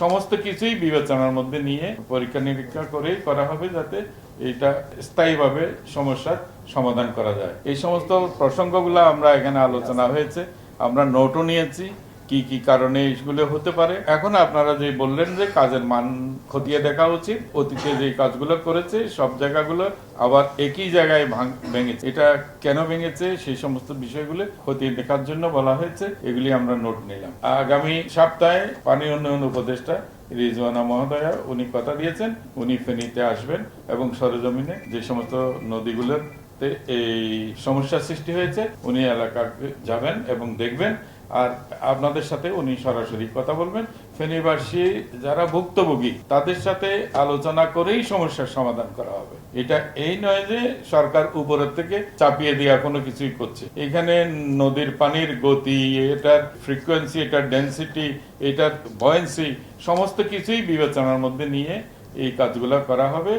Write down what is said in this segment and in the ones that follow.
সমস্ত কিছুই বিবেচনার মধ্যে নিয়ে পরীক্ষা নিরীক্ষা করেই করা হবে যাতে এটা স্থায়ীভাবে সমস্যার সমাধান করা যায়। এই সমস্ত প্রসঙ্গগুলো আমরা এখানে আলোচনা হয়েছে। আমরা নোটও নিয়েছি। কি কি কারণে এইগুলো হতে পারে? এখন আপনারা যে বললেন যে কাজের মান খতিয়ে দেখা উচিত, অতীতে যে কাজগুলো করেছে, সব জায়গাগুলো আবার একই জায়গায় ভাঙ- ভেঙেছে। এটা কেন ভেঙেছে? সেই সমস্ত বিষয়গুলো খতিয়ে দেখার জন্য বলা হয়েছে। এগুলি আমরা নোট নিলাম। আগামী সপ্তাহে পানি উন্নয়ন উপদেষ্টা রিজওয়ানা মহোদয়া উনি কথা দিয়েছেন। উনি ফেনীতে আসবেন এবং সরজমিনে যে সমস্ত নদীগুলোর এই সমস্যা সৃষ্টি হয়েছে। উনি এলাকাকে যাবেন এবং দেখবেন। আর আপনাদের সাথে উনি সরাসরি কথা বলবেন। ফেনীবাসী যারা ভুক্তভোগী, তাদের সাথে আলোচনা করেই সমস্যার সমাধান করা হবে। এটা এই নয় যে সরকার উপরের থেকে চাপিয়ে দেওয়া কোনো কিছুই করছে। এখানে নদীর পানির গতি, এটার ফ্রিকোয়েন্সি এটার ডেন্সিটি এটার বয়েন্সি সমস্ত কিছুই বিবেচনার মধ্যে নিয়ে এই কাজগুলো করা হবে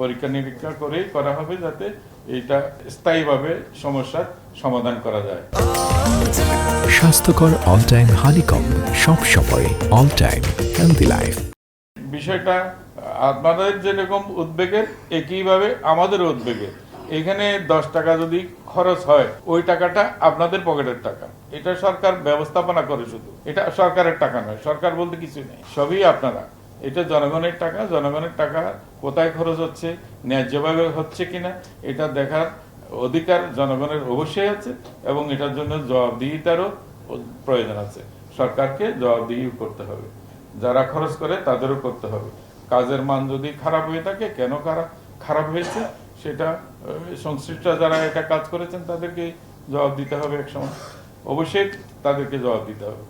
পরীক্ষা নিরীক্ষা করেই করা হবে যাতে এটা স্থায়ীভাবে সমস্যার সমাধান করা যায়। স্বাস্থ্যকর অল টাইম হানিকম সব সময় অল টাইম হেলদি লাইফ। বিষয়টা আপনাদের যেরকম উদ্বেগের একইভাবে আমাদের উদ্বেগের। এখানে দশ টাকা যদি খরচ হয় ওই টাকাটা আপনাদের পকেটের টাকা। এটা সরকার ব্যবস্থাপনা করে শুধু। এটা সরকারের টাকা নয় সরকার বলতে কিছু নেই। সবই আপনারা। এটা জনগণের টাকা জনগণের টাকা কোথায় খরচ হচ্ছে ন্যায্যভাবে হচ্ছে কিনা, এটা দেখার অধিকার জনগণের অবশ্যই আছে এবং এটার জন্য জবাবদিহিতারও প্রয়োজন আছে। সরকারকে জবাবদিহি করতে হবে। যারা খরচ করে তাদেরও করতে হবে। কাজের মান যদি খারাপ হয়ে থাকে, কেন খারাপ খারাপ হয়েছে, সেটা সংশ্লিষ্ট যারা এটা কাজ করেছেন তাদেরকে জবাব দিতে হবে এক সময়। অবশ্যই তাদেরকে জবাব দিতে হবে।